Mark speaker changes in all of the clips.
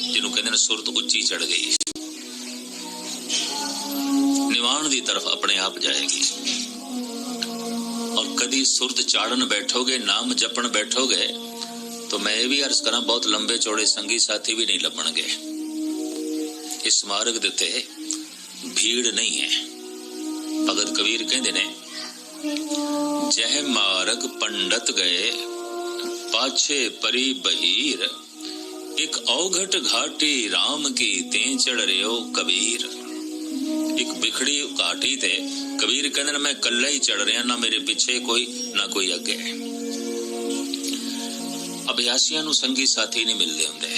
Speaker 1: ਜਿਹਨੂੰ ਕਹਿੰਦੇ ਨੇ ਸੁਰਤ ਉੱਚੀ ਚੜ ਗਈ ਨਿਵਾਣ ਦੀ ਤਰਫ ਆਪਣੇ ਆਪ ਜਾਏਗੀ ਔਰ ਕਦੀ ਸੁਰਤ ਚਾੜਨ ਬੈਠੋਗੇ ਨਾਮ ਜਪਣ ਬੈਠੋਗੇ ਤਾਂ ਮੈਂ ਇਹ ਵੀ ਅਰਜ਼ ਕਰਾਂ ਬਹੁਤ ਲੰਬੇ ਚੌੜੇ ਸੰਗੀ ਸਾਥੀ ਵੀ ਨਹੀਂ ਲੱਭਣਗੇ ਇਸ ਮਾਰਗ ਦੇ ਉੱਤੇ ਭੀੜ ਨਹੀਂ ਹੈ ਭਗਤ ਕਬੀਰ ਕਹਿੰਦੇ ਨੇ ਜਹ ਮਾਰਗ ਪੰਡਤ ਗਏ ਪਾਛੇ ਪਰੀ ਬਹੀਰ ਇੱਕ ਔਘਟ ਘਾਟੀ RAM ਕੀ ਤੇ ਚੜ ਰਿਓ ਕਬੀਰ। ਇੱਕ ਵਿਖੜੀ ਘਾਟੀ ਤੇ ਕਬੀਰ ਕਹਿੰਦੇ ਮੈਂ ਇਕੱਲਾ ਹੀ ਚੜ ਰਿਹਾ, ਨਾ ਮੇਰੇ ਪਿੱਛੇ ਕੋਈ, ਨਾ ਕੋਈ ਅੱਗੇ। ਅਭਿਆਸੀਆਂ ਨੂੰ ਸੰਗੀ ਸਾਥੀ ਨਹੀਂ ਮਿਲਦੇ ਹੁੰਦੇ।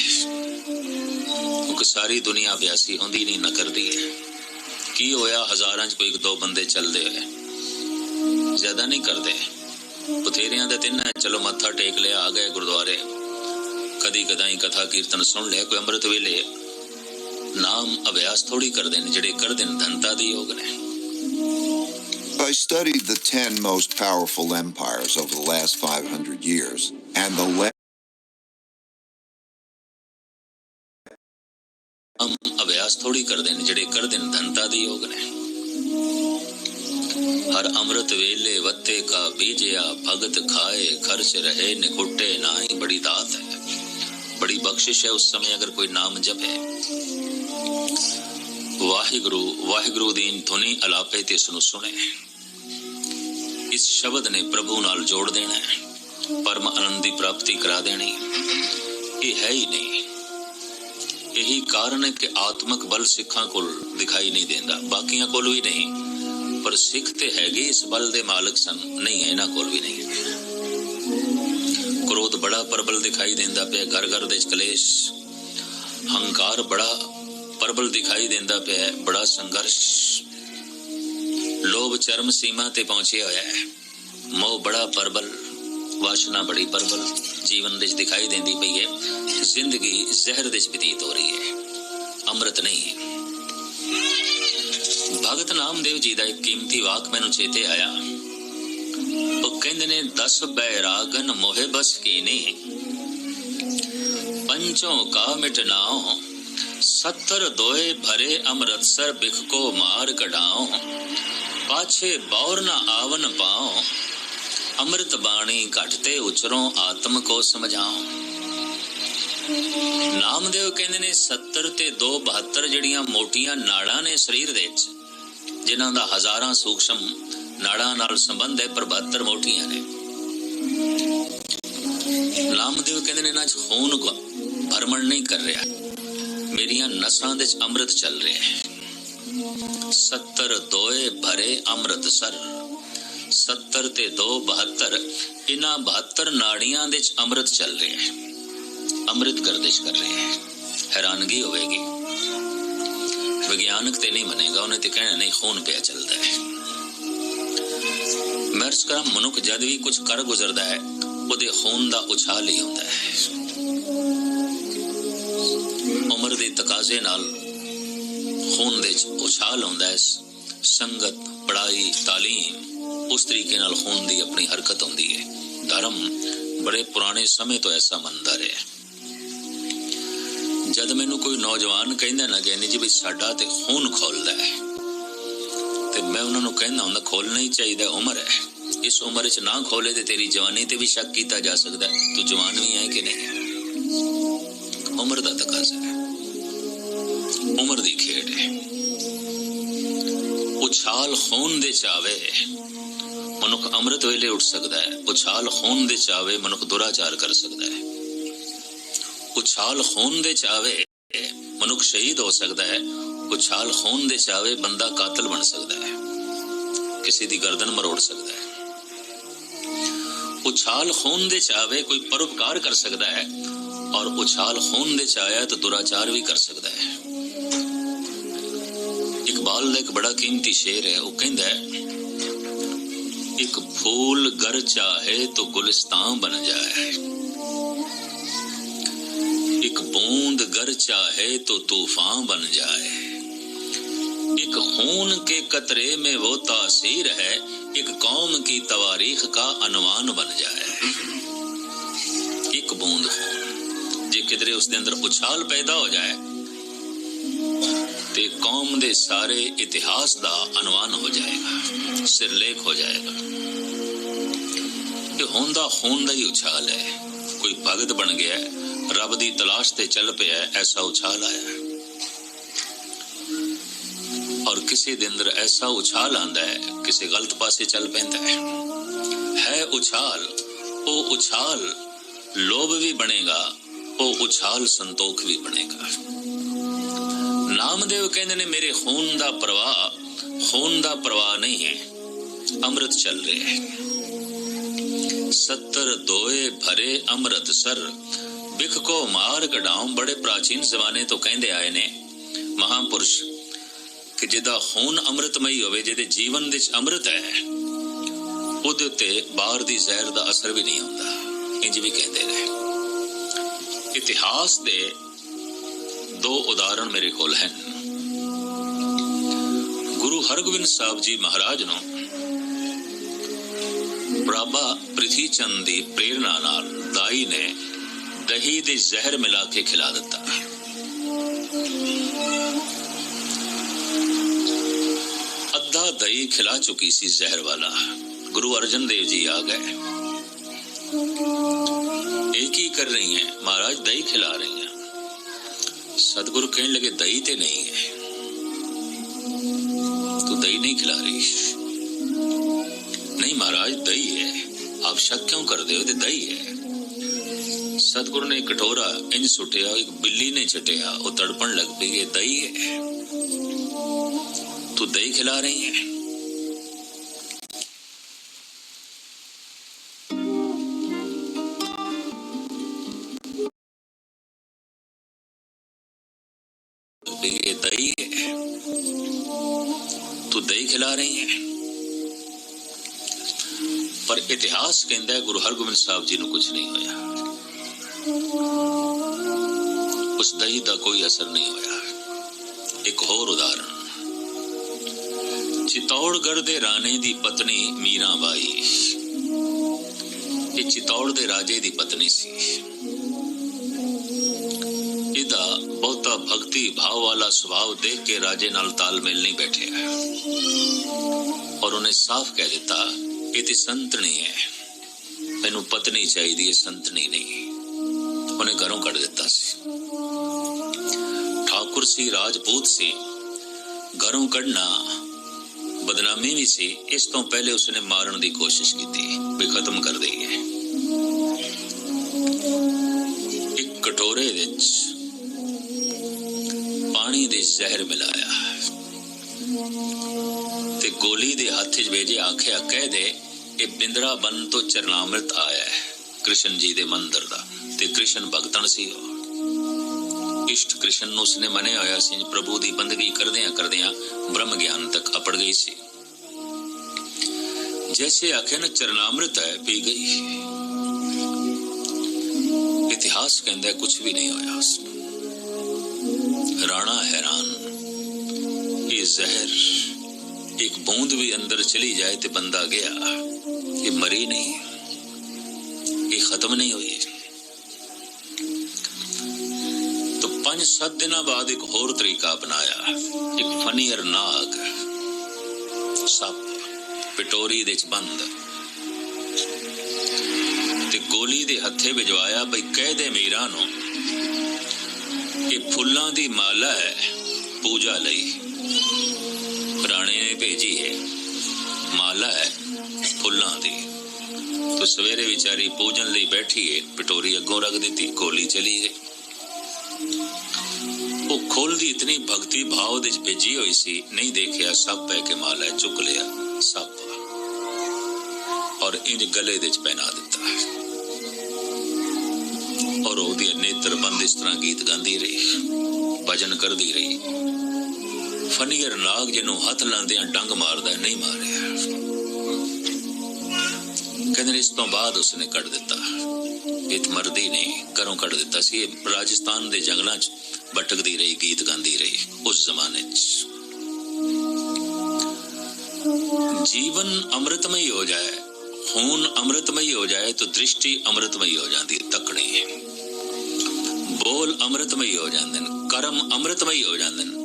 Speaker 1: ਕਿਉਂਕਿ ਸਾਰੀ ਦੁਨੀਆ ਅਭਿਆਸੀ ਹੁੰਦੀ ਨਹੀਂ, ਨਾ ਕਰਦੀ ਹੈ। ਕੀ ਹੋਇਆ, ਹਜ਼ਾਰਾਂ ਚ ਕੋਈ ਇੱਕ ਦੋ ਬੰਦੇ ਚੱਲਦੇ ਹੋਏ? ਜ਼ਿਆਦਾ ਨਹੀਂ ਕਰਦੇ। ਬਥੇਰਿਆਂ ਦੇ ਤਿੰਨ ਚਲੋ ਮੱਥਾ ਟੇਕ ਲਿਆ, ਆ ਗਏ ਗੁਰਦੁਆਰੇ। ਕਦੀ ਕਦਾਈ ਕਥਾ ਕੀਰਤਨ ਸੁਣ ਲਿਆ ਕੋਈ ਅੰਮ੍ਰਿਤ ਵੇਲੇ। ਨਾਮ ਅਭਿਆਸ ਥੋੜੀ ਕਰਦੇ ਨੇ ਜਿਹੜੇ ਕਰਦੇ ਨੇ ਧਨਤਾ ਦੇ ਯੋਗ ਨੇ।
Speaker 2: I studied the 10 most powerful empires over the last 500 years, and the le-
Speaker 1: ਅਭਿਆਸ ਥੋੜੀ ਕਰਦੇ ਨੇ ਜਿਹੜੇ ਕਰਦੇ ਨੇ ਧਨਤਾ ਦੇ ਯੋਗ ਨੇ। ਹਰ ਅੰਮ੍ਰਿਤ ਵੇਲੇ ਵੱਤੇ ਕਾ ਬੀਜਿਆ ਭਗਤ ਖਾਏ ਖਰਚ ਰਹੇ ਨਿਕੁੱਟੇ ਨਾਹੀ ਬੜੀ ਦਾਤ ਹੈ। ਬੜੀ ਬਖਸ਼ਿਸ਼ ਹੈ ਉਸ ਸਮੇਂ ਅਗਰ ਕੋਈ ਨਾਮ ਜਪੇ ਵਾਹਿਗੁਰੂ ਵਾਹਿਗੁਰੂ ਦੀ ਧੁਨੀ ਅਲਾਪੇ ਤੇ ਇਸ ਨੂੰ ਸੁਣੇ ਇਸ ਸ਼ਬਦ ਨੇ ਪ੍ਰਭੂ ਨਾਲ ਜੋੜ ਦੇਣਾ ਹੈ ਪਰਮ ਆਨੰਦ ਦੀ ਪ੍ਰਾਪਤੀ ਕਰਾ ਦੇਣੀ ਇਹ ਹੈ ਹੀ ਨਹੀਂ ਇਹੀ ਕਾਰਨ ਹੈ ਕਿ ਆਤਮਿਕ ਬਲ ਸਿੱਖਾਂ ਕੋਲ ਦਿਖਾਈ ਨਹੀਂ ਦਿੰਦਾ ਬਾਕੀਆਂ ਕੋਲ ਵੀ ਨਹੀਂ ਪਰ ਸਿੱਖ ਤੇ ਹੈਗੇ ਇਸ ਬਲ ਦੇ ਮਾਲਕ ਸਨ ਨਹੀਂ ਹੈ ਇਹਨਾਂ ਕੋਲ ਵੀ ਨਹੀਂ ਕ੍ਰੋਧ ਬੜਾ ਪ੍ਰਬਲ ਦਿਖਾਈ ਦਿੰਦਾ ਪਿਆ, ਘਰ ਘਰ ਦੇ ਕਲੇਸ਼, ਹੰਕਾਰ ਬੜਾ ਪ੍ਰਬਲ ਦਿਖਾਈ ਦਿੰਦਾ ਪਿਆ, ਬੜਾ ਸੰਘਰਸ਼। ਲੋਭ ਚਰਮ ਸੀਮਾ ਤੇ ਪਹੁੰਚਿਆ ਹੋਇਆ ਹੈ। ਮੋਹ ਬੜਾ ਪ੍ਰਬਲ, ਵਾਸ਼ਨਾ ਬੜੀ ਪ੍ਰਬਲ ਜੀਵਨ ਵਿੱਚ ਦਿਖਾਈ ਦਿੰਦੀ ਪਈ ਹੈ। ਜ਼ਿੰਦਗੀ ਜ਼ਹਿਰ ਵਿੱਚ ਬਤੀਤ ਹੋ ਰਹੀ ਹੈ। ਅੰਮ੍ਰਿਤ ਨਹੀਂ ਭਗਤ ਨਾਮਦੇਵ ਜੀ ਦਾ ਇੱਕ ਕੀਮਤੀ ਵਾਕ ਮੈਨੂੰ ਚੇਤੇ ਆਇਆ। ਉਹ ਕਹਿੰਦੇ ਨੇ 10 ਬੈਰਾਗਨ ਮੋਹਿ ਬਸ ਕੀਨੀ ਪੰਚੋਂ ਕਾ ਮਿਟਨਾਓ 70 ਦੋਏ ਭਰੇ ਅੰਮ੍ਰਿਤਸਰ ਬਿਖ ਕੋ ਮਾਰ ਕਢਾਓ ਪਾਛੇ ਬੌਰ ਨਾ ਆਵਨ ਪਾਓ ਅੰਮ੍ਰਿਤ ਬਾਣੀ ਘਟਤੇ ਉਚਰੋਂ ਆਤਮ ਕੋ ਸਮਝਾਓ ਨਾਮਦੇਵ ਕਹਿੰਦੇ ਨੇ 70 ਤੇ 2 72 ਜਿਹੜੀਆਂ ਮੋਟੀਆਂ ਨਾੜਾਂ ਨੇ ਸਰੀਰ ਦੇ ਵਿੱਚ, ਜਿਨ੍ਹਾਂ ਦਾ ਹਜ਼ਾਰਾਂ ਸੂਖਸ਼ਮ ਨਾੜਾਂ ਨਾਲ ਸੰਬੰਧ ਹੈ, ਪਰ 72 ਮੋਟੀਆਂ ਨੇ। ਨਾਮਦੇਵ ਕਹਿੰਦੇ ਨੇ, ਇਹਨਾਂ ਖੂਨ ਭਰਮਣ ਨਹੀਂ ਕਰ ਰਿਹਾ। ਮੇਰੀਆਂ ਨਸਾਂ ਦੇ 'ਚ ਅੰਮ੍ਰਿਤ ਚੱਲ ਰਿਹਾ ਹੈ। 70 ਦੋਏ ਭਰੇ ਅੰਮ੍ਰਿਤਸਰ 70 ਤੇ 2 72 ਇਹਨਾਂ 72 ਨਾੜੀਆਂ ਦੇ 'ਚ ਅੰਮ੍ਰਿਤ ਚੱਲ ਰਿਹਾ ਹੈ। ਅੰਮ੍ਰਿਤ ਗਰਦਿਸ਼ ਕਰ ਰਿਹਾ ਹੈ। ਹੈਰਾਨਗੀ ਹੋਵੇਗੀ। ਵਿਗਿਆਨਕ ਤੇ ਨਹੀਂ ਮੰਨੇਗਾ, ਉਹਨੇ ਤੇ ਕਹਿਣਾ, ਨਹੀਂ, ਖੂਨ ਪਿਆ ਚੱਲਦਾ ਹੈ। ਮਰਸ ਕਰਾ, ਮਨੁੱਖ ਜਦ ਵੀ ਕੁਝ ਕਰ ਗੁਜ਼ਰਦਾ ਹੈ, ਉਹਦੇ ਖੂਨ ਦਾ ਉਛਾਲ ਹੀ ਹੁੰਦਾ ਹੈ। ਦੇ ਨਾਲ ਖੂਨ ਦੇ ਵਿੱਚ ਉਛਾਲ ਹੁੰਦਾ ਹੈ, ਸੰਗਤ ਪੜਾਈ ਤਾਲੀਮ, ਉਸ ਤਰੀਕੇ ਨਾਲ ਖੂਨ ਦੀ ਆਪਣੀ ਹਰਕਤ ਹੁੰਦੀ ਹੈ। ਧਰਮ ਬੜੇ ਪੁਰਾਣੇ ਸਮੇਂ ਤੋਂ ਐਸਾ ਮੰਨਦਾ ਰਿਹਾ ਜਦ ਮੈਨੂੰ ਕੋਈ ਨੌਜਵਾਨ ਕਹਿੰਦਾ ਨਾ ਗਿਆਨੀ ਜੀ ਵੀ ਸਾਡਾ ਤੇ ਖੂਨ ਖੋਲਦਾ ਹੈ। ਤੇ ਮੈਂ ਉਹਨਾਂ ਨੂੰ ਕਹਿੰਦਾ ਹੁੰਦਾ, ਖੋਲਣਾ ਹੀ ਚਾਹੀਦਾ ਉਮਰ ਹੈ। ਇਸ ਉਮਰ 'ਚ ਨਾ ਖੋਲੇ ਤੇ ਤੇਰੀ ਜਵਾਨੀ ਤੇ ਵੀ ਸ਼ੱਕ ਕੀਤਾ ਜਾ ਸਕਦਾ ਤੂੰ ਜਵਾਨ ਵੀ ਹੈ ਕਿ ਨਹੀਂ? ਉਮਰ ਦਾ ਤਕਾਜ਼ਾ ਹੈ। ਉਮਰ ਦੀ ਖੇਡ ਹੈ ਉਛਾਲ ਖੂਨ ਦੇ ਚਾਵੇ ਮਨੁੱਖ ਅੰਮ੍ਰਿਤ ਵੇਲੇ ਉੱਠ ਸਕਦਾ ਹੈ। ਉਛਾਲ ਖੂਨ ਦੇ ਚਾਵੇ ਮਨੁੱਖ ਦੁਰਾਚਾਰ ਕਰ ਸਕਦਾ ਹੈ। ਉਛਾਲ ਖੂਨ ਦੇ ਚਾਵੇ ਮਨੁੱਖ ਸ਼ਹੀਦ ਹੋ ਸਕਦਾ ਹੈ। ਉਛਾਲ ਖੂਨ ਦੇ ਚਾਵੇ ਬੰਦਾ ਕਾਤਲ ਬਣ ਸਕਦਾ ਹੈ। ਕਿਸੇ ਦੀ ਗਰਦਨ ਮਰੋੜ ਸਕਦਾ ਹੈ। ਉਛਾਲ ਖੂਨ ਦੇ ਚਾਵੇ ਕੋਈ ਪਰਉਪਕਾਰ ਕਰ ਸਕਦਾ ਹੈ। ਔਰ ਉਛਾਲ ਖੂਨ ਦੇ ਚਾਇਆ ਤਾਂ ਦੁਰਾਚਾਰ ਵੀ ਕਰ ਸਕਦਾ ਹੈ। ਇਕਬਾਲ ਦਾ ਇੱਕ ਬੜਾ ਕੀਮਤੀ ਸ਼ੇਰ ਹੈ ਉਹ ਕਹਿੰਦਾ ਹੈ ਇੱਕ ਫੂਲ ਗਰ ਚਾਹੇ तो गुलिस्तान बन जाए एक बूंद गर चाहे तो तूफान बन जाए एक खून के कतरे में वो तासीर है एक कौम की तवारीख का अनवान बन जाए एक बूंद खून जे ਕਿਧਰੇ ਉਸ ਦੇ ਅੰਦਰ ਉਛਾਲ ਪੈਦਾ ਹੋ ਜਾਏ ਤੇ ਕੌਮ ਦੇ ਸਾਰੇ ਇਤਿਹਾਸ ਦਾ ਅਨੁਮਾਨ ਹੋ ਜਾਏਗਾ, ਸਿਰਲੇਖ ਹੋ ਜਾਏਗਾ। ਇਹ ਹੁੰਦਾ ਖੂਨ ਹੀ ਉਛਾਲ ਹੈ। ਕੋਈ ਭਗਤ ਬਣ ਗਿਆ, ਰੱਬ ਦੀ ਤਲਾਸ਼ ਤੇ ਚੱਲ ਪਿਆ ਐਸਾ ਉਛਾਲ ਆਇਆ। ਔਰ ਕਿਸੇ ਦੇ ਅੰਦਰ ਐਸਾ ਉਛਾਲ ਆਂਦਾ ਹੈ, ਕਿਸੇ ਗਲਤ ਪਾਸੇ ਚੱਲ ਪੈਂਦਾ ਹੈ। ਹੈ ਉਛਾਲ, ਉਹ ਉਛਾਲ ਲੋਭ ਵੀ ਬਣੇਗਾ, ਉਹ ਉਛਾਲ ਸੰਤੋਖ ਵੀ ਬਣੇਗਾ। ਨਾਮਦੇਵ ਕਹਿੰਦੇ ਨੇ, ਮੇਰੇ ਖੂਨ ਦਾ ਪ੍ਰਵਾਹ, ਖੂਨ ਦਾ ਪ੍ਰਵਾਹ ਨਹੀਂ ਹੈ। ਅੰਮ੍ਰਿਤ ਚੱਲ ਰਿਹਾ ਹੈ। 70 ਦੋਏ ਭਰੇ ਅੰਮ੍ਰਿਤ ਸਰ ਬਿਖ ਕੋ ਮਾਰ ਕਢਾਉ। ਬੜੇ ਪ੍ਰਾਚੀਨ ਜ਼ਮਾਨੇ ਤੋਂ ਕਹਿੰਦੇ ਆਏ ਨੇ ਮਹਾਪੁਰਸ਼ ਕਿ ਜਿਹਦਾ ਖੂਨ ਅੰਮ੍ਰਿਤਮਈ ਹੋਵੇ, ਜਿਹਦੇ ਜੀਵਨ ਵਿੱਚ ਅੰਮ੍ਰਿਤ ਹੈ, ਉਹਦੇ ਉੱਤੇ ਬਾਹਰ ਦੀ ਜ਼ਹਿਰ ਦਾ ਅਸਰ ਵੀ ਨਹੀਂ ਹੁੰਦਾ। ਇੰਜ ਵੀ ਕਹਿੰਦੇ ਨੇ। ਇਤਿਹਾਸ ਦੇ ਦੋ ਉਦਾਹਰਣ ਮੇਰੇ ਕੋਲ ਹਨ ਗੁਰੂ ਹਰਗੋਬਿੰਦ ਸਾਹਿਬ ਜੀ ਮਹਾਰਾਜ ਨੂੰ ਬਾਬਾ ਪ੍ਰਿਥੀ ਚੰਦ ਦੀ ਪ੍ਰੇਰਣਾ ਨਾਲ ਦਾਈ ਨੇ ਦਹੀਂ ਦੇ ਜ਼ਹਿਰ ਮਿਲਾ ਕੇ ਖਿਲਾ ਦਿੱਤਾ ਅੱਧਾ ਦਹੀਂ ਖਿਲਾ ਚੁੱਕੀ ਸੀ ਜ਼ਹਿਰ ਵਾਲਾ ਗੁਰੂ ਅਰਜਨ ਦੇਵ ਜੀ ਆ ਗਏ ਇਹ ਕੀ ਕਰ ਰਹੀ ਹੈ ਮਹਾਰਾਜ ਦਹੀਂ ਖਿਲਾ ਰਹੀ ਹੈ सदगुरु कहने लगे, दही ते नहीं है। तो दही नहीं खिला रही? नहीं महाराज, दही है। आप शक क्यों कर दे दही है। सतगुरु ने कटोरा इंज सुटिया, एक बिल्ली ने चटिया और तड़पण लग पी दही है। तू दही खिला रही है? तू दही खिला रही है ਪਰ ਇਤਿਹਾਸ ਕਹਿੰਦਾ ਹੈ ਗੁਰੂ ਹਰਗੋਬਿੰਦ ਸਾਹਿਬ ਜੀ ਨੂੰ ਕੁਝ ਨਹੀਂ ਹੋਇਆ ਉਸ ਦਹੀਂ ਦਾ ਕੋਈ ਅਸਰ ਨਹੀਂ ਹੋਇਆ ਇੱਕ ਹੋਰ ਉਦਾਹਰਣ ਚਿਤੌੜਗੜ ਦੇ ਰਾਣੇ ਦੀ ਪਤਨੀ ਮੀਰਾ ਬਾਈ ਇਹ ਚਿਤੌੜ ਦੇ ਰਾਜੇ ਦੀ ਪਤਨੀ ਸੀ ਇਹਦਾ ਬਹੁਤਾ ਭਗਤੀ ਭਾਵ ਵਾਲਾ ਸੁਭਾਅ ਦੇਖ ਕੇ ਰਾਜੇ ਨਾਲ ਤਾਲਮੇਲ ਨਹੀਂ ਬੈਠਿਆ ਔਰ ਉਹਨੇ ਸਾਫ਼ ਕਹਿ ਦਿੱਤਾ, ਇਹ ਤੇ ਸੰਤਣੀ ਹੈ। ਮੈਨੂੰ ਪਤਨੀ ਚਾਹੀਦੀ ਹੈ ਸੰਤਣੀ ਨਹੀਂ ਉਹਨੇ ਘਰੋਂ ਕੱਢ ਦਿੱਤਾ ਸੀ। ਠਾਕੁਰ ਸੀ, ਰਾਜਪੂਤ ਸੀ। ਘਰੋਂ ਕੱਢਣਾ ਬਦਨਾਮੀ ਵੀ ਸੀ। ਇਸ ਤੋਂ ਪਹਿਲੇ ਉਸਨੇ ਮਾਰਨ ਦੀ ਕੋਸ਼ਿਸ਼ ਕੀਤੀ, ਵੀ ਖਤਮ ਕਰ ਦਈਏ। ਇੱਕ ਕਟੋਰੇ ਵਿੱਚ ਪਾਣੀ ਦੇ ਜ਼ਹਿਰ ਮਿਲਾਇਆ। ਤੇ ਗੋਲੀ ਦੇ ਹੱਥ 'ਚ ਭੇਜੇ ਆਖਿਆ, ਕਹਿ ਦੇ, ਇਹ ਬਿੰਦਰਾ ਬਨ ਤੋਂ ਚਰਨਾਮ੍ਰਿਤ ਆਇਆ ਹੈ, ਕ੍ਰਿਸ਼ਨ ਜੀ ਦੇ ਮੰਦਰ ਦਾ। ਤੇ ਕ੍ਰਿਸ਼ਨ ਭਗਤਨ ਸੀ ਇਸ਼ਟ ਕ੍ਰਿਸ਼ਨ ਨੂੰ ਉਸਨੇ ਮੰਨਿਆ ਹੋਇਆ ਸੀ, ਪ੍ਰਭੂ ਦੀ ਬੰਦਗੀ ਕਰਦਿਆਂ ਕਰਦਿਆਂ ਬ੍ਰਹਮ ਗਿਆਨ ਤੱਕ ਅਪੜ ਗਈ ਸੀ। ਜੈਸੇ ਆਖਿਆ, ਨਾ ਚਰਨਾਮ੍ਰਿਤ ਹੈ, ਪੀ ਗਈ ਇਤਿਹਾਸ ਕਹਿੰਦਾ ਕੁਝ ਵੀ ਨਹੀਂ ਹੋਇਆ ਉਸ ਨੂੰ ਰਾਣਾ ਹੈਰਾਨ ਇਹ ਜ਼ਹਿਰ। ਇੱਕ ਬੂੰਦ ਵੀ ਅੰਦਰ ਚਲੀ ਜਾਏ ਤੇ ਬੰਦਾ ਗਿਆ ਇਹ ਮਰੀ ਨਹੀਂ ਇਹ ਖਤਮ ਨਹੀਂ ਹੋਈ। तो ਪੰਜ ਸੱਤ ਦਿਨਾਂ ਬਾਅਦ ਇੱਕ ਹੋਰ ਤਰੀਕਾ ਅਪਣਾਇਆ। ਇੱਕ ਫਨੀਅਰ ਨਾਗ ਸੱਪ ਪਿਟੋਰੀ ਦੇ ਚ ਬੰਦ। ਤੇ ਗੋਲੀ ਦੇ ਹੱਥੇ ਭਿਜਵਾਇਆ ਬਈ ਕਹਿ ਦੇ ਮੀਰਾ ਨੂੰ ਕਿ ਫੁੱਲਾਂ ਦੀ ਮਾਲਾ ਹੈ ਪੂਜਾ ਲਈ। ਰਾਣੇ ਨੇ ਭੇਜੀ ਹੈ ਮਾਲਾ ਹੈ ਫੁੱਲਾਂ ਦੀ। ਤੋ ਸਵੇਰੇ ਵਿਚਾਰੀ ਪੂਜਨ ਲਈ ਬੈਠੀ ਹੈ ਪਟੋਰੀ ਅੱਗੋਂ ਰੱਖ ਦਿੱਤੀ ਗੋਲੀ ਚਲੀ ਗਈ। ਉਹ ਖੋਲਦੀ ਇਤਨੀ ਭਗਤੀ ਭਾਵ ਦੇ ਵਿੱਚ ਭੇਜੀ ਹੋਈ ਸੀ ਨਹੀਂ ਦੇਖਿਆ ਸਭ ਪੈ ਕੇ ਮਾਲਾ ਹੈ, ਚੁੱਕ ਲਿਆ ਸਭ ਔਰ ਇੰਜ ਗਲੇ ਦੇ ਵਿੱਚ ਪਹਿਨਾ ਦਿੱਤਾ। ਔਰ ਉਹਦੀ ਨੇਤਰ ਬੰਦ ਇਸ ਤਰ੍ਹਾਂ ਗੀਤ ਗਾਉਂਦੀ ਰਹੀ ਭਜਨ ਕਰਦੀ ਰਹੀ। ਫਨੀਅਰ ਨਾਗ ਜਿਹਨੂੰ ਹੱਥ ਲਾਉਂਦਿਆਂ ਡੰਗ ਮਾਰਦਾ, ਨਹੀਂ ਮਾਰਿਆ। ਕਹਿੰਦੇ ਇਸ ਤੋਂ ਬਾਅਦ ਉਸਨੇ ਕੱਢ ਦਿੱਤਾ। ਇਹ ਮਰਦੀ ਨੇ ਘਰੋਂ ਕੱਢ ਦਿੱਤਾ ਸੀ। ਇਹ ਰਾਜਸਥਾਨ ਦੇ ਜੰਗਲਾਂ 'ਚ ਬਟਕਦੀ ਰਹੀ, ਗੀਤ ਗਾਉਂਦੀ ਰਹੀ, ਉਸ ਜ਼ਮਾਨੇ 'ਚ। ਜੀਵਨ ਅੰਮ੍ਰਿਤਮਈ ਹੋ ਜਾਏ, ਖੂਨ ਅੰਮ੍ਰਿਤਮਈ ਹੋ ਜਾਏ, ਤਾਂ ਦ੍ਰਿਸ਼ਟੀ ਅੰਮ੍ਰਿਤਮਈ ਹੋ ਜਾਂਦੀ ਤਕੜੀ ਬੋਲ ਅੰਮ੍ਰਿਤਮਈ ਹੋ ਜਾਂਦੇ ਨੇ, ਕਰਮ ਅੰਮ੍ਰਿਤਮਈ ਹੋ ਜਾਂਦੇ ਨੇ।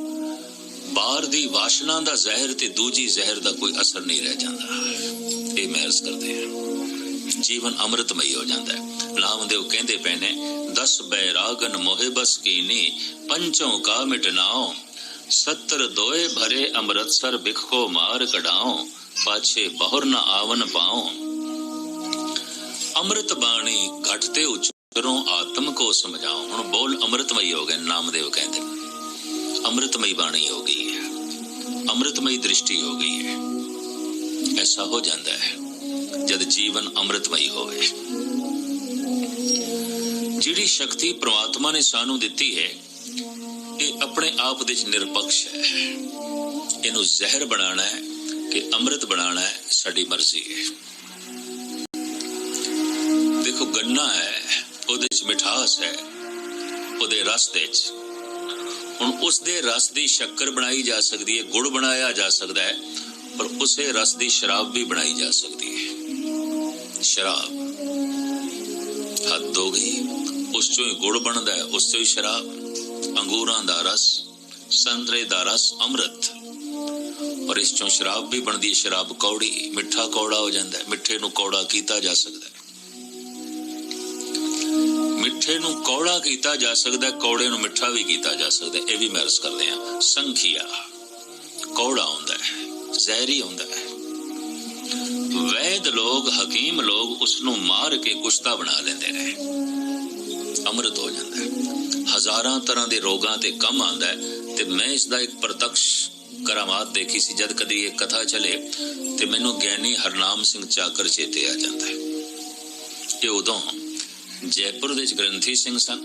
Speaker 1: ਬਾਹਰ ਦੀ ਵਾਸ਼ਨਾ ਦਾ ਜ਼ਹਿਰ ਤੇ ਦੂਜੀ ਜ਼ਹਿਰ ਦਾ ਕੋਈ ਅਸਰ ਨਹੀਂ ਰਹਿ ਜਾਂਦਾ। ਇਹ ਮਹਿਰਸ ਕਰਦੇ ਆ ਜੀਵਨ ਅੰਮ੍ਰਿਤਮਈ ਹੋ ਜਾਂਦਾ ਹੈ। ਨਾਮਦੇਵ ਕਹਿੰਦੇ ਪਏ ਨੇ, ਦਸ ਬੈਰਾਗਨ ਮੋਹਿ ਕੀਨੀ, ਪੰਚੋਂ ਕਾ ਮਿਟਨਾਓ ਸੱਤਰ ਦੋਏ ਭਰੇ ਅੰਮ੍ਰਿਤਸਰ ਬਿਖੋ ਮਾਰ ਕਢਾਓ ਪਾਛੇ ਬਹੁਰ ਨ ਆਵਨ ਪਾਓ ਅੰਮ੍ਰਿਤ ਬਾਣੀ ਘਟ ਤੇ ਉਚਰੋਂ ਆਤਮ ਕੋ ਸਮਝਾਓ ਹੁਣ ਬੋਲ ਅੰਮ੍ਰਿਤਮਈ ਹੋ ਗਏ ਨਾਮਦੇਵ ਕਹਿੰਦੇ ਅੰਮ੍ਰਿਤਮਈ ਬਾਣੀ ਹੋ ਗਈ ਹੈ। ਅੰਮ੍ਰਿਤਮਈ ਦ੍ਰਿਸ਼ਟੀ ਹੋ ਗਈ ਹੈ। ਐਸਾ ਹੋ ਜਾਂਦਾ ਹੈ, ਜਦ ਜੀਵਨ ਅੰਮ੍ਰਿਤਮਈ ਹੋਵੇ। ਜਿਹੜੀ ਸ਼ਕਤੀ ਪ੍ਰਮਾਤਮਾ ਨੇ ਸਾਨੂੰ ਦਿੱਤੀ ਹੈ, ਇਹ ਆਪਣੇ ਆਪ ਦੇ ਵਿੱਚ ਨਿਰਪਕਸ਼ ਹੈ। ਇਹਨੂੰ ਜ਼ਹਿਰ ਬਣਾਉਣਾ ਹੈ ਕਿ ਅੰਮ੍ਰਿਤ ਬਣਾਉਣਾ ਹੈ, ਸਾਡੀ ਮਰਜ਼ੀ ਹੈ। ਦੇਖੋ, ਗੰਨਾ ਹੈ, ਉਹਦੇ ਵਿੱਚ ਮਿਠਾਸ ਹੈ, ਉਹਦੇ ਰਸ ਦੇ ਵਿੱਚ। ਹੁਣ ਉਸ ਦੇ ਰਸ ਦੀ ਸ਼ੱਕਰ ਬਣਾਈ ਜਾ ਸਕਦੀ ਹੈ, ਗੁੜ ਬਣਾਇਆ ਜਾ ਸਕਦਾ ਹੈ, ਪਰ ਉਸੇ ਰਸ ਦੀ ਸ਼ਰਾਬ ਵੀ ਬਣਾਈ ਜਾ ਸਕਦੀ ਹੈ। ਸ਼ਰਾਬ। ਹੱਦ ਹੋ ਗਈ। ਉਸ ਚੋਂ ਹੀ ਗੁੜ ਬਣਦਾ ਹੈ, ਉਸ ਚੋਂ ਹੀ ਸ਼ਰਾਬ। ਅੰਗੂਰਾਂ ਦਾ ਰਸ, ਸੰਤਰੇ ਦਾ ਰਸ, ਅੰਮ੍ਰਿਤ। ਔਰ ਇਸ ਚੋਂ ਸ਼ਰਾਬ ਵੀ ਬਣਦੀ ਹੈ, ਸ਼ਰਾਬ ਕੌੜੀ, ਮਿੱਠਾ ਕੌੜਾ ਹੋ ਜਾਂਦਾ ਹੈ, ਮਿੱਠੇ ਨੂੰ ਕੌੜਾ ਕੀਤਾ ਜਾ ਸਕਦਾ ਹੈ। ਮਿੱਠੇ ਨੂੰ ਕੌੜਾ ਕੀਤਾ ਜਾ ਸਕਦਾ, ਕੌੜੇ ਨੂੰ ਮਿੱਠਾ ਵੀ ਕੀਤਾ ਜਾ ਸਕਦਾ ਹੈ ਇਹ ਵੀ ਮਹਿਰਸ ਕਰਦੇ ਆ ਸੰਖਿਆ, ਕੌੜਾ ਹੁੰਦਾ ਹੈ, ਜ਼ਹਿਰੀ ਹੁੰਦਾ ਹੈ। ਵੈਦ ਲੋਗ ਹਕੀਮ ਲੋਗ ਉਸ ਨੂੰ ਮਾਰ ਕੇ ਕੁਸ਼ਤਾ ਬਣਾ ਲੈਂਦੇ ਨੇ। ਅੰਮ੍ਰਿਤ ਹੋ ਜਾਂਦਾ ਹੈ। ਹਜ਼ਾਰਾਂ ਤਰ੍ਹਾਂ ਦੇ ਰੋਗਾਂ ਤੇ ਕੰਮ ਆਂਦਾ ਹੈ ਤੇ ਮੈਂ ਇਸ ਦਾ ਇੱਕ ਪ੍ਰਤੱਖ ਕਰਾਮਾਤ ਦੇਖੀ ਸੀ, ਜਦ ਕਦੀ ਇਹ ਕਥਾ ਚਲੇ ਤੇ ਮੈਨੂੰ ਗਿਆਨੀ ਹਰਨਾਮ ਸਿੰਘ ਚਾਕਰ ਚੇਤੇ ਆ ਜਾਂਦਾ ਹੈ। ਇਹ ਉਦੋਂ ਜੈਪੁਰ ਦੇ ਗ੍ਰੰਥੀ ਸਿੰਘ ਸਨ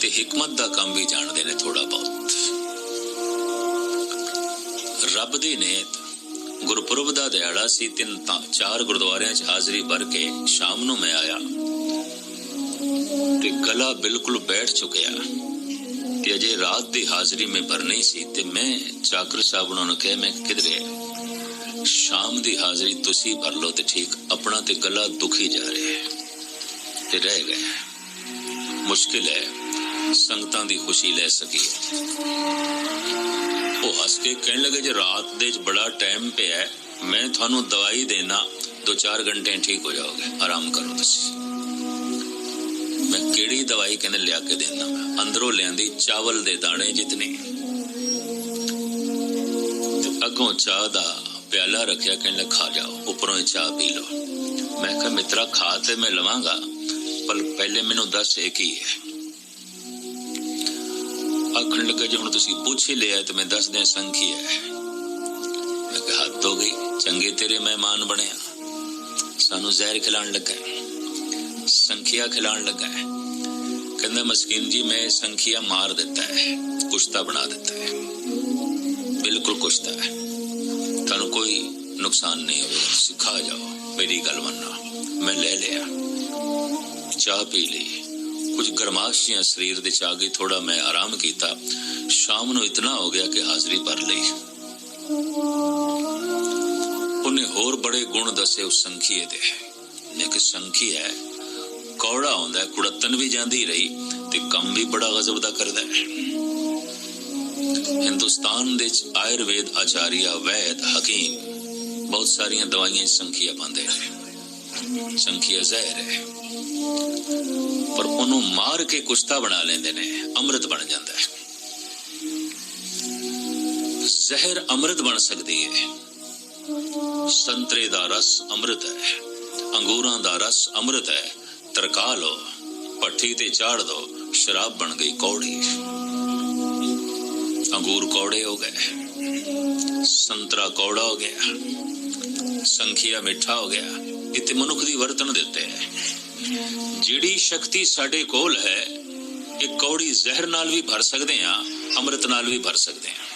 Speaker 1: ਤੇ ਹਕਮਤ ਦਾ ਕੰਮ ਵੀ ਜਾਣਦੇ ਨੇ ਥੋੜਾ ਬਹੁਤ। ਰੱਬ ਦੀ ਨੇਤ, ਗੁਰਪੁਰਬ ਦਾ ਦਿਹਾੜਾ ਸੀ, ਤਿੰਨ ਤਾਂ ਚਾਰ ਗੁਰਦੁਆਰਿਆਂ 'ਚ ਹਾਜ਼ਰੀ ਭਰ ਕੇ ਸ਼ਾਮ ਨੂੰ ਮੈਂ ਆਇਆ ਤੇ ਗਲਾ ਬਿਲਕੁਲ ਬੈਠ ਚੁੱਕਿਆ ਤੇ ਅਜੇ ਰਾਤ ਦੀ ਹਾਜ਼ਰੀ ਮੈਂ ਭਰਨੀ ਸੀ ਤੇ ਮੈਂ ਚਾਕਰ ਸਾਹਿਬ ਉਹਨਾਂ ਨੂੰ ਕਿਹਾ, ਮੈਂ ਕਿਧਰੇ ਸ਼ਾਮ ਦੀ ਹਾਜ਼ਰੀ ਤੁਸੀਂ ਭਰ ਲਓ ਤੇ ਠੀਕ, ਆਪਣਾ ਤੇ ਗਲਾ ਦੁਖੀ ਜਾ ਰਿਹਾ ਹੈ। ਤੇ ਰਹਿ ਗਿਆ ਮੁਸ਼ਕਿਲ ਹੈ ਸੰਗਤਾਂ ਦੀ ਖੁਸ਼ੀ ਲੈ ਸਕੀ ਉਹ ਹੱਸ ਕੇ ਕਹਿਣ ਲੱਗੇ ਜੇ ਰਾਤ ਦੇ ਵਿੱਚ ਬੜਾ ਟਾਈਮ ਪਿਆ ਹੈ, ਮੈਂ ਤੁਹਾਨੂੰ ਦਵਾਈ ਦੇਣਾ ਦੋ ਚਾਰ ਘੰਟੇ ਠੀਕ ਹੋ ਜਾਓਗੇ। ਆਰਾਮ ਕਰੋ ਤੁਸੀਂ। ਮੈਂ ਕਿਹੜੀ ਦਵਾਈ ਕਹਿੰਦੇ ਲਿਆ ਕੇ ਦੇਣਾ? ਮੈਂ ਅੰਦਰੋਂ ਲਿਆਂਦੀ ਚਾਵਲ ਦੇ ਦਾਣੇ ਜਿਤਨੇ। ਤੇ ਅੱਗੋਂ ਚਾਹ ਦਾ ਪਿਆਲਾ ਰੱਖਿਆ ਕਹਿੰਦੇ ਖਾ ਜਾਓ ਉੱਪਰੋਂ ਹੀ ਚਾਹ ਪੀ ਲਓ। ਮੈਂ ਕਿਹਾ ਮਿੱਤਰਾ ਖਾ ਤੇ ਮੈਂ ਲਵਾਂਗਾ। ਪਰ ਪਹਿਲੇ ਮੈਨੂੰ ਦੱਸ ਇਹ ਕੀ ਹੈ ਆਖਣ ਲੱਗਾ ਜੇ ਹੁਣ ਤੁਸੀਂ ਪੁੱਛ ਹੀ ਲਿਆ ਤੇ ਮੈਂ ਦੱਸ ਦਿਆਂ ਸੰਖੀ ਹੈ ਮੈਂ ਕਿਹਾ ਹੱਦ ਹੋ ਗਈ ਚੰਗੇ ਤੇਰੇ ਮਹਿਮਾਨ ਬਣਿਆ ਸਾਨੂੰ ਜ਼ਹਿਰ ਖਿਲਾਉਣ ਲੱਗਾ ਹੈ। ਸੰਖਿਆ ਖਿਲਾਉਣ ਲੱਗਾ ਹੈ ਕਹਿੰਦਾ ਮਸਕੀਨ ਜੀ ਮੈਂ ਇਹ ਸੰਖਿਆ ਮਾਰ ਦਿੱਤਾ ਹੈ ਕੁਸ਼ਤਾ ਬਣਾ ਦਿੱਤਾ ਹੈ ਬਿਲਕੁਲ ਕੁਸ਼ਤਾ ਹੈ ਤੁਹਾਨੂੰ ਕੋਈ ਨੁਕਸਾਨ ਨਹੀਂ ਹੋਵੇਗਾ ਤੁਸੀਂ ਖਾ ਜਾਓ ਮੇਰੀ ਗੱਲ ਮੰਨੋ ਮੈਂ ਲੈ ਲਿਆ ਚਾਹ ਪੀ ਲਈ। ਕੁਝ ਗਰਮਾਸ਼ੀਆਂ ਸਰੀਰ ਦੇ ਚ ਆ ਗਈ ਥੋੜਾ ਮੈਂ ਆਰਾਮ ਕੀਤਾ। ਸ਼ਾਮ ਨੂੰ ਇਤਨਾ ਹੋ ਗਿਆ ਕਿ ਹਾਜ਼ਰੀ ਭਰ ਲਈ। ਉਹਨੇ ਹੋਰ ਬੜੇ ਗੁਣ ਦੱਸੇ ਉਸ ਸੰਖੀਏ ਦੇ। ਨੇ ਕਿ ਸੰਖੀ ਹੈ ਕੌੜਾ ਹੁੰਦਾ ਹੈ, ਵੀ ਜਾਂਦੀ ਰਹੀ ਤੇ ਕੰਮ ਵੀ ਬੜਾ ਗਜ਼ਬ ਦਾ ਕਰਦਾ ਹੈ। ਹਿੰਦੁਸਤਾਨ ਦੇ ਚ ਆਯੁਰਵੇਦ ਆਚਾਰੀਆ ਵੈਦ ਹਕੀਮ ਬਹੁਤ ਸਾਰੀਆਂ ਦਵਾਈਆਂ ਸੰਖੀਆ ਪਾਉਂਦੇ ਨੇ। ਸੰਖੀਆ ਜ਼ਹਿਰ ਹੈ। ਪਰ ਉਹਨੂੰ ਮਾਰ ਕੇ ਕੁਸ਼ਤਾ ਬਣਾ ਲੈਂਦੇ ਨੇ, ਅੰਮ੍ਰਿਤ ਬਣ ਜਾਂਦਾ ਹੈ। ਜ਼ਹਿਰ ਅੰਮ੍ਰਿਤ ਬਣ ਸਕਦੀ ਹੈ। ਸੰਤਰੇ ਦਾ ਰਸ ਅੰਮ੍ਰਿਤ ਹੈ, ਅੰਗੂਰਾਂ ਦਾ ਰਸ ਅੰਮ੍ਰਿਤ ਹੈ, ਤਰਕਾ ਲੋ ਭੱਠੀ ਤੇ ਚਾੜ ਦੋ, ਸ਼ਰਾਬ ਬਣ ਗਈ ਕੌੜੀ। ਅੰਗੂਰ ਕੌੜੇ ਹੋ ਗਏ, ਸੰਤਰਾ ਕੌੜਾ ਹੋ ਗਿਆ, ਸੰਖਿਆ ਮਿੱਠਾ ਹੋ ਗਿਆ ਇਹ ਮਨੁੱਖ ਦੀ ਵਰਤਣ ਦਿੱਤੇ ਹੈ ਜਿਹੜੀ ਸ਼ਕਤੀ ਸਾਡੇ ਕੋਲ ਹੈ ਇਹ ਕੌੜੀ ਜ਼ਹਿਰ ਨਾਲ ਵੀ ਭਰ ਸਕਦੇ ਹਾਂ ਅੰਮ੍ਰਿਤ ਨਾਲ ਵੀ ਭਰ ਸਕਦੇ ਹਾਂ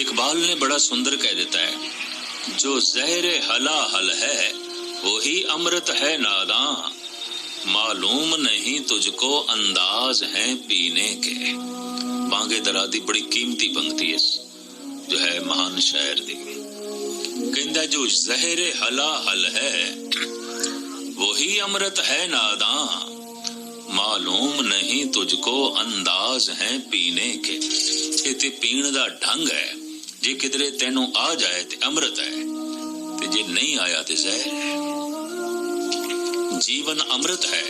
Speaker 1: इकबाल ने बड़ा सुंदर कह देता है जो जहर हला हल है वही अमृत है नादां मालूम नहीं तुझको अंदाज है पीने के बांगे दरा दी बड़ी कीमती पंक्ति है जो है महान शायर दी कहता जो जहर हला हल है वही अमृत है नादां ਮਾਲੂਮ ਨਹੀਂ ਤੁਝਕੋ ਅੰਦਾਜ਼ ਹੈ ਪੀਣੇ ਕੇ ਇਹ ਤੇ ਪੀਣ ਦਾ ਢੰਗ ਹੈ ਜੇ ਕਿਧਰੇ ਤੈਨੂੰ ਆ ਜਾਏ ਤੇ ਅੰਮ੍ਰਿਤ ਹੈ ਤੇ ਜੇ ਨਹੀਂ ਆਇਆ ਤੇ ਜ਼ਹਿਰ ਹੈ ਜੀਵਨ ਅੰਮ੍ਰਿਤ ਹੈ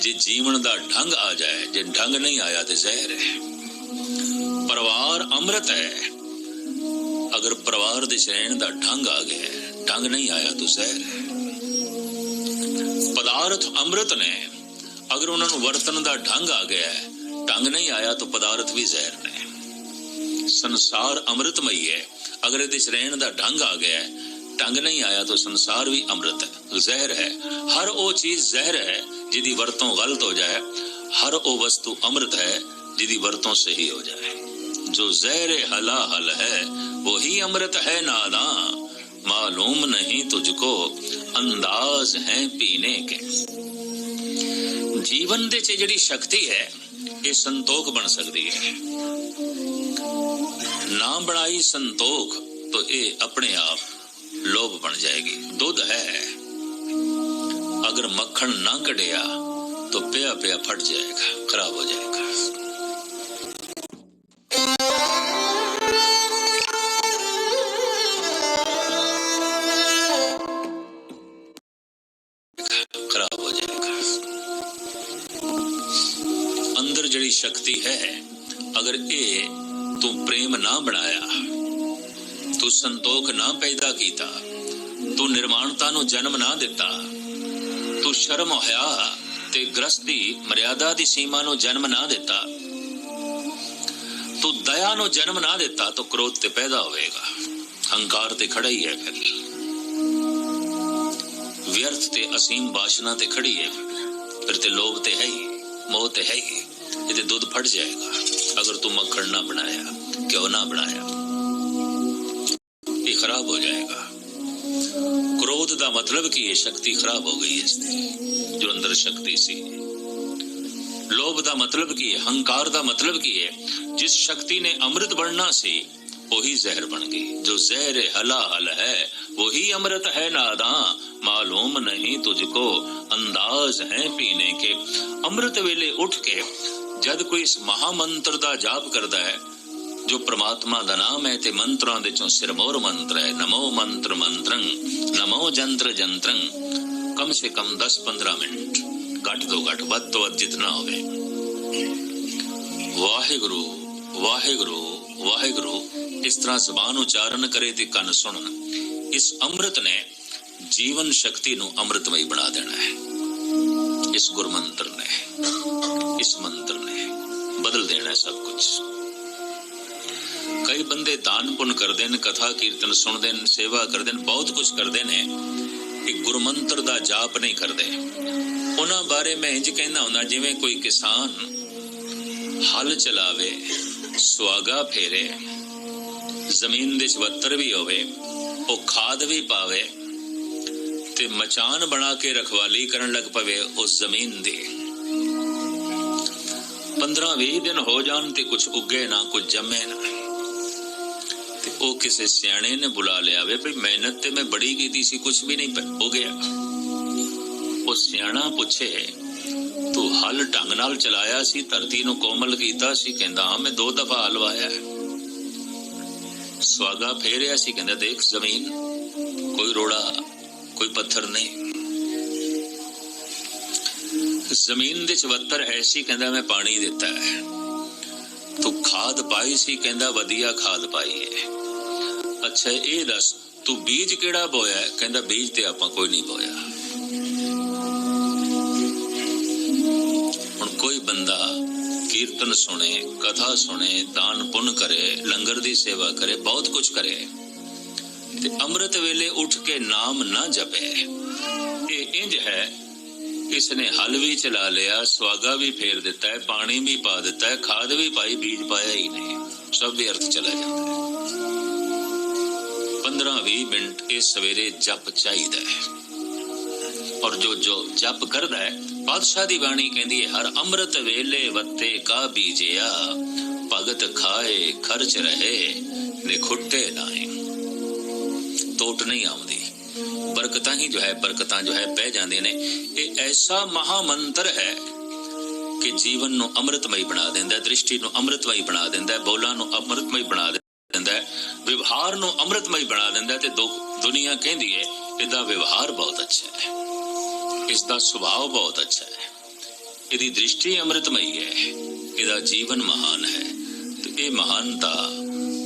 Speaker 1: ਜੇ ਜੀਵਨ ਦਾ ਢੰਗ ਆ ਜਾਏ ਜੇ ਢੰਗ ਨਹੀਂ ਆਇਆ ਤੇ ਜ਼ਹਿਰ ਹੈ ਪਰਿਵਾਰ ਅੰਮ੍ਰਿਤ ਹੈ ਅਗਰ ਪਰਿਵਾਰ ਦੇ ਰਹਿਣ ਦਾ ਢੰਗ ਆ ਗਿਆ ਹੈ, ਢੰਗ ਨਹੀਂ ਆਇਆ ਤਾਂ ਜ਼ਹਿਰ ਹੈ ਪਦਾਰਥ ਅੰਮ੍ਰਿਤ ਨੇ। ਅਗਰ ਉਹਨਾਂ ਨੂੰ ਵਰਤਨ ਦਾ ਢੰਗ ਆ ਗਿਆ ਹੈ, ਢੰਗ ਨਹੀਂ ਆਇਆ ਤਾਂ ਪਦਾਰਥ ਵੀ ਜ਼ਹਿਰ ਨੇ। ਸੰਸਾਰ ਅੰਮ੍ਰਿਤਮਈ ਹੈ। ਅਗਰ ਇਹਦੇ ਚ ਦਾ ਢੰਗ ਆ ਗਿਆ ਹੈ, ਢੰਗ ਨਹੀਂ ਆਇਆ ਤਾਂ ਸੰਸਾਰ ਵੀ ਅੰਮ੍ਰਿਤ ਹੈ, ਜ਼ਹਿਰ ਹੈ। ਹਰ ਉਹ ਚੀਜ਼ ਜ਼ਹਿਰ ਹੈ, ਜਿਹਦੀ ਵਰਤੋਂ ਗਲਤ ਹੋ ਜਾਏ, ਹਰ ਉਹ ਵਸਤੂ ਅੰਮ੍ਰਿਤ ਹੈ, ਜਿਹਦੀ ਵਰਤੋਂ ਸਹੀ ਹੋ ਜਾਏ। ਜੋ ਜ਼ਹਿਰ ਹਲਾ ਹਲ ਹੈ, ਉਹੀ ਅੰਮ੍ਰਿਤ ਹੈ ਨਾਦਾਂ मालूम नहीं तुझको अंदाज है पीने के ਜੀਵਨ ਦੇ ਚ ਜਿਹੜੀ ਸ਼ਕਤੀ ਹੈ ਇਹ ਸੰਤੋਖ ਬਣ ਸਕਦੀ ਹੈ ਨਾ ਬਣਾਈ ਸੰਤੋਖ तो ਇਹ ਆਪਣੇ ਆਪ ਲੋਭ ਬਣ ਜਾਏਗੀ ਦੁੱਧ ਹੈ ਅਗਰ ਮੱਖਣ ਨਾ ਕਢਿਆ तो ਪਿਆ ਪਿਆ ਫਟ ਜਾਏਗਾ ਖਰਾਬ ਹੋ ਜਾਏਗਾ ਤੂੰ ਨਾ ਪੈਦਾ ਕੀਤਾ। ਤੂੰ ਨਿਰਮਾਣਤਾ ਨੂੰ ਜਨਮ ਨਾ ਦਿੱਤਾ। ਤੂੰ ਸ਼ਰਮ ਹੋਇਆ ਤੇ ਗ੍ਰਸਤੀ ਮਰਿਆਦਾ ਦੀ ਸੀਮਾ ਨੂੰ ਜਨਮ ਨਾ ਦਿੱਤਾ। ਤੂੰ ਦਇਆ ਨੂੰ ਜਨਮ ਨਾ ਦਿੱਤਾ ਤਾਂ ਕ੍ਰੋਧ ਤੇ ਪੈਦਾ ਹੋਵੇਗਾ। ਹੰਕਾਰ ਤੇ ਖੜਾ ਹੀ ਹੈ ਫਿਰ। ਵਿਅਰਥ ਤੇ ਅਸੀਮ ਬਾਸ਼ਨਾ ਤੇ ਖੜੀ ਹੈ ਫਿਰ। ਤੇ ਲੋਭ ਤੇ ਹੈ ਹੀ, ਮੋਹ ਤੇ ਹੈ ਹੀ। ਇਹਦੇ ਦੁੱਧ ਫਟ ਜਾਏਗਾ। ਅਗਰ ਤੂੰ ਮੱਖਣ ਨਾ ਬਣਾਇਆ ਕਿਉਂ ਨਾ ਬਣਾਇਆ ਇਹ ਖਰਾਬ ਹੋ ਜਾਏਗਾ ਕ੍ਰੋਧ ਦਾ ਮਤਲਬ ਕੀ ਹੈ ਸ਼ਕਤੀ ਖਰਾਬ ਹੋ ਗਈ ਇਸ ਦੀ ਜੋ ਅੰਦਰ ਸ਼ਕਤੀ ਸੀ ਲੋਭ ਦਾ ਮਤਲਬ ਕੀ ਹੈ ਹੰਕਾਰ ਦਾ ਮਤਲਬ ਕੀ ਹੈ ਜਿਸ ਸ਼ਕਤੀ ਨੇ ਅੰਮ੍ਰਿਤ ਬਣਨਾ ਸੀ ਉਹੀ ਜ਼ਹਿਰ ਬਣ ਗਈ ਜੋ ਜ਼ਹਿਰ ਹਲਾ ਹਲ ਹੈ वही अमृत है नादा मालूम नहीं तुझको अंदाज है पीने के ਅੰਮ੍ਰਿਤ ਵੇਲੇ ਉੱਠ ਕੇ ਜਦ ਕੋਈ ਇਸ ਮਹਾਮੰਤਰ ਦਾ ਜਾਪ ਕਰਦਾ ਹੈ ਜੋ ਪ੍ਰਮਾਤਮਾ ਦਾ ਨਾਮ ਹੈ ਤੇ ਮੰਤਰਾਂ ਦੇ ਚੋਂ ਸਿਰਮੌਰ ਮੰਤਰ ਹੈ। ਨਮੋ ਮੰਤਰ ਮੰਤਰੰ, ਨਮੋ ਜੰਤਰ ਜੰਤਰੰ, ਕਮ ਸੇ ਕਮ 10-15 ਮਿੰਟ। ਘੱਟ ਤੋਂ ਘੱਟ ਵੱਧ ਤੋਂ ਵੱਧ ਜਿਤਨਾ ਹੋਵੇ। ਵਾਹਿਗੁਰੂ ਵਾਹਿਗੁਰੂ ਵਾਹਿਗੁਰੂ, ਇਸ ਤਰ੍ਹਾਂ ਜ਼ਬਾਨ ਉਚਾਰਨ ਕਰੇ ਤੇ ਕੰਨ ਸੁਣਨ। ਇਸ ਅੰਮ੍ਰਿਤ ਨੇ ਜੀਵਨ ਸ਼ਕਤੀ ਨੂੰ ਅੰਮ੍ਰਿਤਮਈ ਬਣਾ ਦੇਣਾ ਹੈ। ਇਸ ਗੁਰਮੰਤਰ ਨੇ, ਇਸ ਮੰਤਰ ਨੇ ਬਦਲ ਦੇਣਾ ਹੈ ਸਭ ਕੁਝ ਕਈ ਬੰਦੇ ਦਾਨ ਪੁੰਨ ਕਰਦੇ ਨੇ, ਕਥਾ ਕੀਰਤਨ ਸੁਣਦੇ ਨੇ, ਸੇਵਾ ਕਰਦੇ ਨੇ, ਬਹੁਤ ਕੁਝ ਕਰਦੇ ਨੇ ਇਹ ਗੁਰਮੰਤਰ ਦਾ ਜਾਪ ਨਹੀਂ ਕਰਦੇ। ਉਹਨਾਂ ਬਾਰੇ ਮੈਂ ਇੰਜ ਕਹਿੰਦਾ ਹੁੰਦਾ, ਜਿਵੇਂ ਕੋਈ ਕਿਸਾਨ ਹਲ ਚਲਾਵੇ ਸੁਆਗਾ ਫੇਰੇ, ਜ਼ਮੀਨ ਦੇ ਚਵੱਤਰ ਵੀ ਹੋਵੇ, ਉਹ ਖਾਦ ਵੀ ਪਾਵੇ ਤੇ ਮਚਾਨ ਬਣਾ ਕੇ ਰਖਵਾਲੀ ਕਰਨ ਲੱਗ ਪਵੇ ਉਸ ਜ਼ਮੀਨ ਦੀ। 15-20 ਦਿਨ ਹੋ ਜਾਣ ਤੇ ਕੁਝ ਉੱਗੇ ਨਾ ਕੁਝ ਜੰਮੇ ਨਾ। ਉਹ ਕਿਸੇ ਸਿਆਣੇ ਨੇ ਬੁਲਾ ਲਿਆ ਵੇ ਭਈ ਮਿਹਨਤ ਤੇ ਮੈਂ ਬੜੀ ਕੀਤੀ ਸੀ ਕੁਝ ਵੀ ਨਹੀਂ ਹੋ ਗਿਆ। ਉਹ ਸਿਆਣਾ ਪੁੱਛੇ, ਤੂੰ ਹਲ ਢੰਗ ਨਾਲ ਚਲਾਇਆ ਸੀ, ਧਰਤੀ ਨੂੰ ਕੋਮਲ ਕੀਤਾ ਸੀ? ਕਹਿੰਦਾ, ਹਾਂ, ਮੈਂ ਦੋ ਦਫਾ ਹਲਵਾਇਆ ਸਵਾਗਾ ਫੇਰਿਆ ਸੀ, ਕਹਿੰਦਾ, ਦੇਖ, ਜ਼ਮੀਨ, ਕੋਈ ਰੋੜਾ, ਕੋਈ ਪੱਥਰ ਨਹੀਂ। ਜ਼ਮੀਨ ਦੇ ਚਵੱਤਰ ਐਸੀ ਕਹਿੰਦਾ, ਮੈਂ ਪਾਣੀ ਦਿੱਤਾ ਹੈ। ਤੂੰ ਖਾਦ ਪਾਈ ਸੀ, ਕਹਿੰਦਾ, ਵਧੀਆ ਖਾਦ ਪਾਈ ਹੈ। ਅੱਛਾ, ਇਹ ਦੱਸ, ਤੂੰ ਬੀਜ ਕਿਹੜਾ ਬੋਇਆ? ਕਹਿੰਦਾ, ਬੀਜ ਤੇ ਆਪਾਂ ਕੋਈ ਨਹੀਂ ਬੋਇਆ। ਹੁਣ ਕੋਈ ਬੰਦਾ ਕੀਰਤਨ ਸੁਣੇ, ਕਥਾ ਸੁਣੇ, ਦਾਨ ਪੁੰਨ ਕਰੇ, ਲੰਗਰ ਦੀ ਸੇਵਾ ਕਰੇ, ਬਹੁਤ ਕੁਝ ਕਰੇ, ਤੇ ਅੰਮ੍ਰਿਤ ਵੇਲੇ ਉੱਠ ਕੇ ਨਾਮ ਨਾ ਜਪੇ। ਇਹ ਇੰਜ ਹੈ ਇਸ ਨੇ ਹਲ ਵੀ ਚਲਾ ਲਿਆ ਸਵਾਗਾ ਵੀ ਫੇਰ ਦਿੱਤਾ ਹੈ, ਪਾਣੀ ਵੀ ਪਾ ਦਿੱਤਾ ਹੈ, ਖਾਦ ਵੀ ਪਾਈ, ਬੀਜ ਪਾਇਆ ਹੀ ਨਹੀਂ। ਸਭ ਅਰਥ ਚਲਾ ਜਾਂਦਾ ਹੈ। 15-20 ਮਿੰਟ ਇਹ ਸਵੇਰੇ ਜਪ ਚਾਹੀਦਾ ਹੈ। ਔਰ ਜੋ ਜੋ ਜਪ ਕਰਦਾ ਹੈ ਬਾਦਸ਼ਾਹ ਦੀ ਬਾਣੀ ਕਹਿੰਦੀ ਹੈ, ਹਰ ਅੰਮ੍ਰਿਤ ਵੇਲੇ ਵੱਤੇ ਕਾ ਬੀਜਿਆ, ਭਗਤ ਖਾਏ ਖਰਚ ਰਹੇ, ਨਿਖੁੱਟੇ ਨਾਹੀਂ। ਟੋਟ ਨਹੀਂ ਆਉਂਦੀ। ਬਰਕਤਾਂ ਹੀ ਜੋ ਹੈ, ਬਰਕਤਾਂ ਜੋ ਹੈ, ਪੈ ਜਾਂਦੀਆਂ ਨੇ। ਇਹ ਐਸਾ ਮਹਾ ਮੰਤਰ ਹੈ ਕਿ ਜੀਵਨ ਨੂੰ ਅੰਮ੍ਰਿਤਮਈ ਬਣਾ ਦਿੰਦਾ ਹੈ, ਦ੍ਰਿਸ਼ਟੀ ਨੂੰ ਅੰਮ੍ਰਿਤਮਈ ਬਣਾ ਦਿੰਦਾ ਹੈ, ਬੋਲਾਂ ਨੂੰ ਅੰਮ੍ਰਿਤਮਈ ਬਣਾ ਦਿੰਦਾ ਹੈ। ਵਿਵਹਾਰ ਨੂੰ ਅੰਮ੍ਰਿਤਮਈ ਬਣਾ ਦਿੰਦਾ ਹੈ ਤੇ ਦੁਨੀਆ ਕਹਿੰਦੀ ਹੈ, ਇਹਦਾ ਵਿਵਹਾਰ ਬਹੁਤ ਅੱਛਾ ਹੈ। ਇਸ ਦਾ ਸੁਭਾਅ ਬਹੁਤ ਅੱਛਾ ਹੈ। ਇਹਦੀ ਦ੍ਰਿਸ਼ਟੀ ਅੰਮ੍ਰਿਤਮਈ ਹੈ। ਇਹਦਾ ਜੀਵਨ ਮਹਾਨ ਹੈ। ਤੇ ਇਹ ਮਹਾਨਤਾ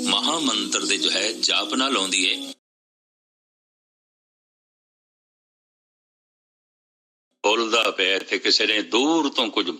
Speaker 1: ਮਹਾ ਮੰਤਰ ਦੇ ਜੋ ਹੈ, ਜਾਪ ਨਾਲ ਆਉਂਦੀ ਹੈ।
Speaker 3: ਬੋਲਦਾ ਪਿਆ ਤੇ ਕਿਸੇ ਨੇ ਦੂਰ ਤੋਂ ਕੁਝ